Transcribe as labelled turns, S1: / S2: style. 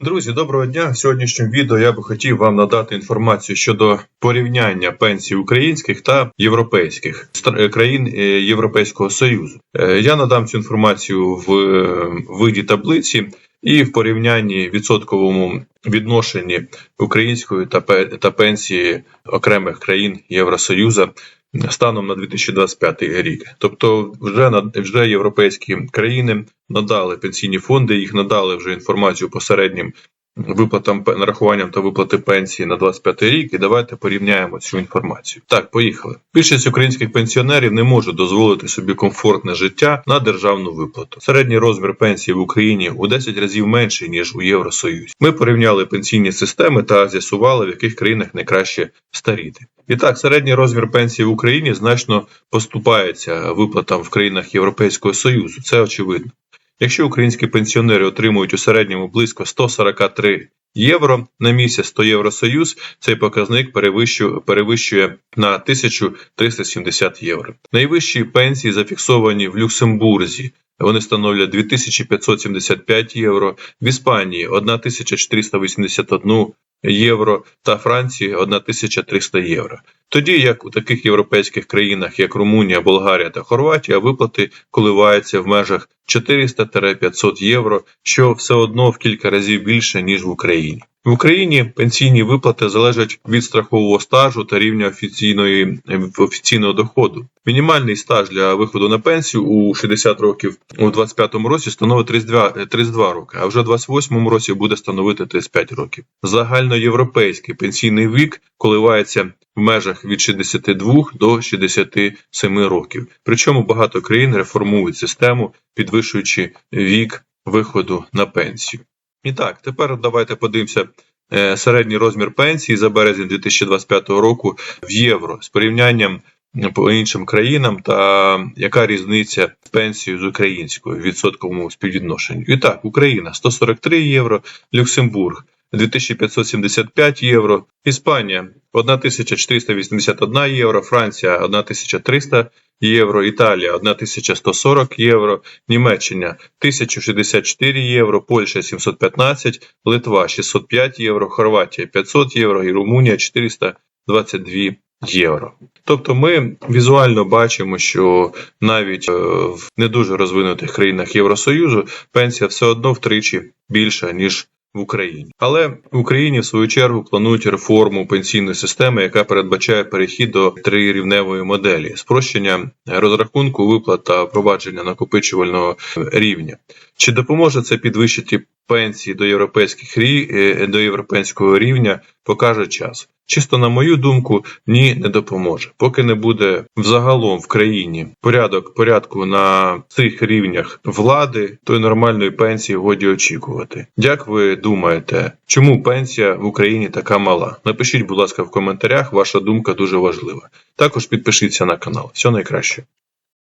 S1: Друзі, доброго дня! В сьогоднішньому відео я би хотів вам надати інформацію щодо порівняння пенсій українських та європейських е, країн е, Європейського Союзу. Е, Я надам цю інформацію в виді таблиці і в порівнянні відсотковому відношенні української та пе- та пенсії окремих країн Євросоюзу станом на 2025 рік. Тобто, вже на вже європейські країни надали пенсійні фонди, їх надали вже інформацію по середнім виплатам нарахуванням та виплати пенсії на 25 рік. І давайте порівняємо цю інформацію. Так, поїхали. Більшість українських пенсіонерів не може дозволити собі комфортне життя на державну виплату. Середній розмір пенсії в Україні у 10 разів менший ніж у Євросоюзі. Ми порівняли пенсійні системи та з'ясували, в яких країнах найкраще старіти. І так, середній розмір пенсії в Україні значно поступається виплатам в країнах Європейського Союзу. Це очевидно. Якщо українські пенсіонери отримують у середньому близько 143 євро на місяць, то Євросоюз цей показник перевищує, перевищує на 1370 євро. Найвищі пенсії зафіксовані в Люксембурзі. Вони становлять 2575 євро, в Іспанії 1481 євро та Франції 1300 євро. Тоді як у таких європейських країнах, як Румунія, Болгарія та Хорватія, виплати коливаються в межах 400-500 євро, що все одно в кілька разів більше ніж в Україні. В Україні пенсійні виплати залежать від страхового стажу та рівня офіційної офіційного доходу. Мінімальний стаж для виходу на пенсію у 60 років у 25-му році становить 32, 32 роки, а вже в 28-му році буде становити 35 років. Загальноєвропейський пенсійний вік коливається в межах від 62 до 67 років. Причому багато країн реформують систему, підвищуючи вік виходу на пенсію. І так, тепер давайте подивимося е, середній розмір пенсії за березень 2025 року в євро з порівнянням по іншим країнам та яка різниця пенсії з українською в відсотковому співвідношенню? І так, Україна 143 євро, Люксембург 2575 євро, Іспанія 1481 євро, Франція 1300 євро, Італія 1140 євро, Німеччина 1064 євро, Польща 715, Литва 605 євро, Хорватія 500 євро і Румунія 422 євро. Тобто ми візуально бачимо, що навіть е, в не дуже розвинутих країнах Євросоюзу пенсія все одно втричі більша, ніж в Україні. Але в Україні, в свою чергу, планують реформу пенсійної системи, яка передбачає перехід до трирівневої моделі, спрощення розрахунку виплат та впровадження накопичувального рівня. Чи допоможе це підвищити пенсії до європейських е, до європейського рівня, покаже час. Чисто на мою думку, ні, не допоможе. Поки не буде взагалом в країні порядок порядку на цих рівнях влади, то й нормальної пенсії годі очікувати. Як ви думаєте, чому пенсія в Україні така мала? Напишіть, будь ласка, в коментарях. Ваша думка дуже важлива. Також підпишіться на канал. Все найкраще.